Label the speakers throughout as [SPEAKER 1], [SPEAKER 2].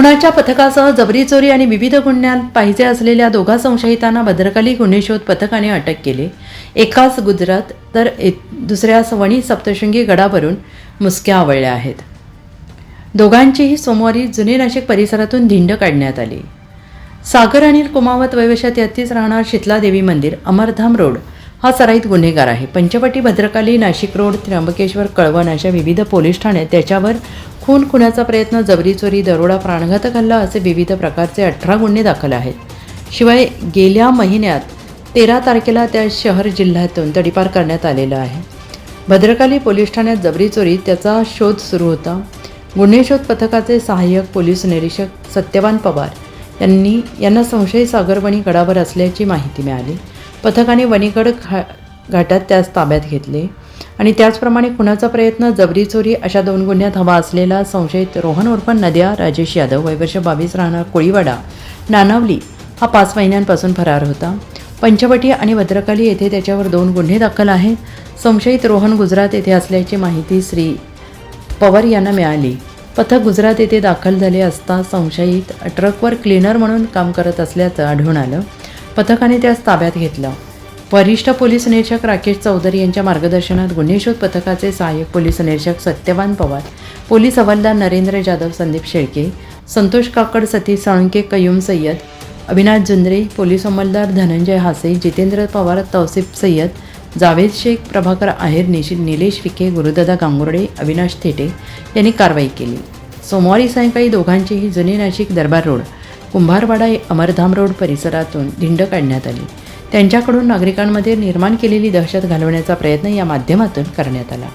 [SPEAKER 1] कुणाच्या पथकासह जबरी चोरी आणि विविध गुन्ह्यात पाहिजे असलेल्या दोघा संशयितांना भद्रकाली गुन्हे शोध पथकाने अटक केली. एकाच गुजरात तर दुसऱ्यास वणी सप्तशृंगी गडावरून मुसक्या आवळल्या आहेत. दोघांचीही सोमवारी जुने नाशिक परिसरातून धिंड काढण्यात आली. सागर अनिल कुमावत वैवशात यातीच राहणार शीतलादेवी मंदिर अमरधाम रोड. हा सराईत गुन्हेगार आहे. पंचवटी भद्रकाली नाशिक रोड त्र्यंबकेश्वर कळवण अशा विविध पोलीस ठाण्यात त्याच्यावर खून खुनाचा प्रयत्न जबरी चोरी दरोडा प्राणघातक हल्ला असे विविध प्रकारचे अठरा गुन्हे दाखल आहेत. शिवाय गेल्या महिन्यात तेरा तारखेला त्या शहर जिल्ह्यातून तडीपार करण्यात आलेलं आहे. भद्रकाली पोलीस ठाण्यात जबरी चोरी त्याचा शोध सुरू होता. गुन्हे शोध पथकाचे सहाय्यक पोलीस निरीक्षक सत्यवान पवार यांनी यांना संशयी सागरवणी गडावर असल्याची माहिती मिळाली. पथकाने वणीगड खा घाटात त्यास ताब्यात घेतले. आणि त्याचप्रमाणे खुनाचा प्रयत्न जबरी चोरी अशा दोन गुन्ह्यात हवा असलेला संशयित रोहन उर्फ नद्या राजेश यादव वयवर्ष बावीस राहणार कोळीवाडा नानावली हा पाच महिन्यांपासून फरार होता. पंचवटी आणि भद्रकाली येथे त्याच्यावर दोन गुन्हे दाखल आहेत. संशयित रोहन गुजरात येथे असल्याची माहिती श्री पवार यांना मिळाली. पथक गुजरात येथे दाखल झाले असता संशयित ट्रकवर क्लीनर म्हणून काम करत असल्याचं आढळून आलं. पथकाने त्यास ताब्यात घेतलं. वरिष्ठ पोलीस निरीक्षक राकेश चौधरी यांच्या मार्गदर्शनात गुन्हे शोध पथकाचे सहाय्यक पोलीस निरीक्षक सत्यवान पवार पोलीस हवालदार नरेंद्र जाधव संदीप शेळके संतोष काकड सतीश साळुंके कयूम सय्यद अविनाश जुंद्रे पोलीस अंमलदार धनंजय हासे जितेंद्र पवार तौसिफ सय्यद जावेद शेख प्रभाकर आहेर निशी निलेश विखे गुरुदादा गांगुर्डे अविनाश थेटे यांनी कारवाई केली. सोमवारी सायंकाळी दोघांचीही जुने नाशिक दरबार रोड कुंभारवाडा अमरधाम रोड परिसरातून धिंड काढण्यात आली. त्यांच्याकडून नागरिकांमध्ये निर्माण केलेली दहशत घालवण्याचा प्रयत्न या माध्यमातून करण्यात आला.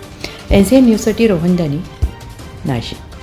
[SPEAKER 1] एन सी एन न्यूजसाठी रोहन दानी नाशिक.